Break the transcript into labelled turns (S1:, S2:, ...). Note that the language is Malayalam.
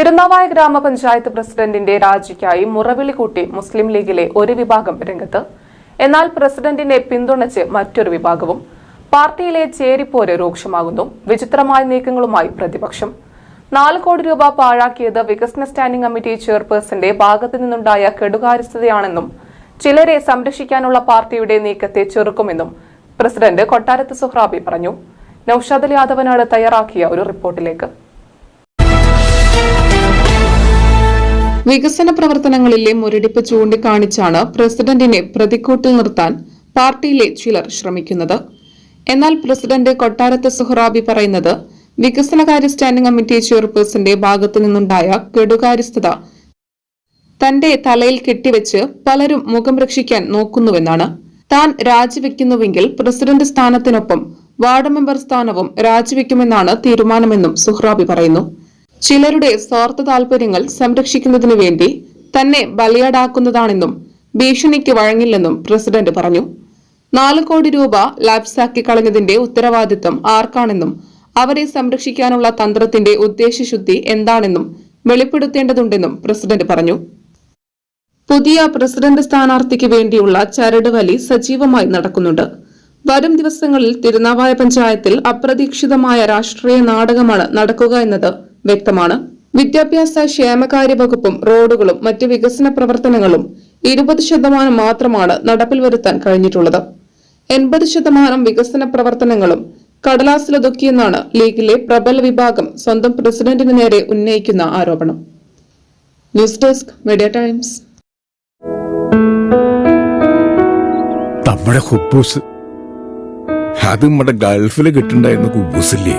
S1: തിരുനാവായ ഗ്രാമപഞ്ചായത്ത് പ്രസിഡന്റിന്റെ രാജിക്കായി മുറവിളി കൂട്ടി മുസ്ലിം ലീഗിലെ ഒരു വിഭാഗം രംഗത്ത്. എന്നാൽ പ്രസിഡന്റിനെ പിന്തുണച്ച് മറ്റൊരു വിഭാഗവും പാർട്ടിയിലെ ചേരിപ്പോര് രൂക്ഷമാകുന്നു. വിചിത്രമായ നീക്കങ്ങളുമായി പ്രതിപക്ഷം. നാല് കോടി രൂപ പാഴാക്കിയത് വികസന സ്റ്റാൻഡിംഗ് കമ്മിറ്റി ചെയർപേഴ്സന്റെ ഭാഗത്തു നിന്നുണ്ടായ കെടുകാര്യസ്ഥതയാണെന്നും ചിലരെ സംരക്ഷിക്കാനുള്ള പാർട്ടിയുടെ നീക്കത്തെ ചെറുക്കുമെന്നും പ്രസിഡന്റ് കൊട്ടാരത്ത് സുഹ്രാബി പറഞ്ഞു. നൌഷാദ് യാദവനാണ് തയ്യാറാക്കിയ ഒരു റിപ്പോർട്ടിലേക്ക്. വികസന പ്രവർത്തനങ്ങളിലെ മുരടിപ്പ് ചൂണ്ടിക്കാണിച്ചാണ് പ്രസിഡന്റിനെ പ്രതിക്കൂട്ടിൽ നിർത്താൻ പാർട്ടിയിലെ ചിലർ ശ്രമിക്കുന്നത്. എന്നാൽ പ്രസിഡന്റ് കൊട്ടാരത്ത് സുഹറാബി പറയുന്നത് വികസനകാര്യ സ്റ്റാൻഡിംഗ് കമ്മിറ്റി ചെയർപേഴ്സന്റെ ഭാഗത്തു നിന്നുണ്ടായ കെടുകാര്യസ്ഥത തന്റെ തലയിൽ കെട്ടിവെച്ച് പലരും മുഖം രക്ഷിക്കാൻ നോക്കുന്നുവെന്നാണ്. താൻ രാജിവെക്കുന്നുവെങ്കിൽ പ്രസിഡന്റ് സ്ഥാനത്തിനൊപ്പം വാർഡ് മെമ്പർ സ്ഥാനവും രാജിവെക്കുമെന്നാണ് തീരുമാനമെന്നും സുഹ്റാബി പറയുന്നു. ചിലരുടെ സ്വാർത്ഥ താൽപര്യങ്ങൾ സംരക്ഷിക്കുന്നതിനു വേണ്ടി തന്നെ ബലിയാടാക്കുന്നതാണെന്നും ഭീഷണിക്ക് വഴങ്ങില്ലെന്നും പ്രസിഡന്റ് പറഞ്ഞു. നാല് കോടി രൂപ ലാപ്സാക്കി കളഞ്ഞതിന്റെ ഉത്തരവാദിത്തം ആർക്കാണെന്നും അവരെ സംരക്ഷിക്കാനുള്ള തന്ത്രത്തിന്റെ ഉദ്ദേശശുദ്ധി എന്താണെന്നും വെളിപ്പെടുത്തേണ്ടതുണ്ടെന്നും പ്രസിഡന്റ് പറഞ്ഞു. പുതിയ പ്രസിഡന്റ് സ്ഥാനാർത്ഥിക്ക് വേണ്ടിയുള്ള ചരട് വലി സജീവമായി നടക്കുന്നുണ്ട്. വരും ദിവസങ്ങളിൽ തിരുനാവായ പഞ്ചായത്തിൽ അപ്രതീക്ഷിതമായ രാഷ്ട്രീയ നാടകമാണ് നടക്കുക എന്നത് വ്യക്തമാണ്. വിദ്യാഭ്യാസ ക്ഷേമകാര്യ വകുപ്പും റോഡുകളും മറ്റ് വികസന പ്രവർത്തനങ്ങളും ഇരുപത് ശതമാനം മാത്രമാണ് നടപ്പിൽ വരുത്താൻ കഴിഞ്ഞിട്ടുള്ളത്. എൺപത് ശതമാനം വികസന പ്രവർത്തനങ്ങളും കടലാസിലൊതുക്കിയെന്നാണ് ലീഗിലെ പ്രബല വിഭാഗം സ്വന്തം പ്രസിഡന്റിന് നേരെ ഉന്നയിക്കുന്ന ആരോപണം. News desk Media Times.
S2: നമ്മുടെ ഹുബൂസ്. അത് നമ്മുടെ ഗൾഫിൽ കിട്ടുണ്ടായിരുന്ന കുബൂസില്ലേ